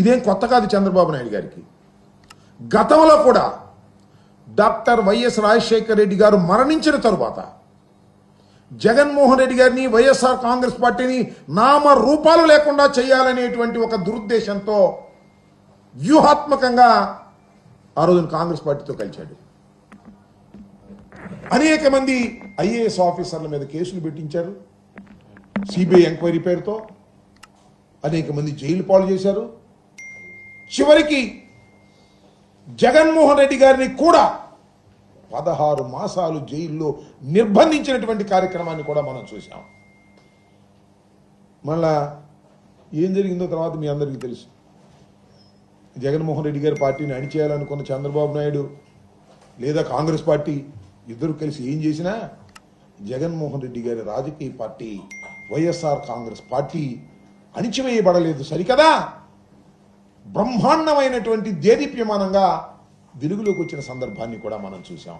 ఇదేం కొత్త కాదు చంద్రబాబు నాయుడు గారికి. గతంలో కూడా డాక్టర్ వైఎస్ రాజశేఖర రెడ్డి గారు మరణించిన తరువాత జగన్మోహన్ రెడ్డి గారిని వైఎస్ఆర్ కాంగ్రెస్ పార్టీని నామ రూపాలు లేకుండా చేయాలనేటువంటి ఒక దురుద్దేశంతో వ్యూహాత్మకంగా ఆ రోజున కాంగ్రెస్ పార్టీతో కలిశాడు. అనేక మంది ఐఏఎస్ ఆఫీసర్ల మీద కేసులు పెట్టించారు. సిబిఐ ఎంక్వైరీ పేరుతో అనేక మంది జైలు పాలు చేశారు. చివరికి జగన్మోహన్ రెడ్డి గారిని కూడా పదహారు మాసాలు జైల్లో నిర్బంధించినటువంటి కార్యక్రమాన్ని కూడా మనం చూసాం మళ్ళా ఏం జరిగిందో తర్వాత మీ అందరికీ తెలుసు. జగన్మోహన్ రెడ్డి గారి పార్టీని అణిచేయాలనుకున్న చంద్రబాబు నాయుడు లేదా కాంగ్రెస్ పార్టీ ఇద్దరు కలిసి ఏం చేసినా జగన్మోహన్ రెడ్డి గారి రాజకీయ పార్టీ వైఎస్ఆర్ కాంగ్రెస్ పార్టీ అణిచివేయబడలేదు. సరికదా? బ్రహ్మాండమైనటువంటి దేదీప్యమానంగా వెలుగులోకి వచ్చిన సందర్భాన్ని కూడా మనం చూసాం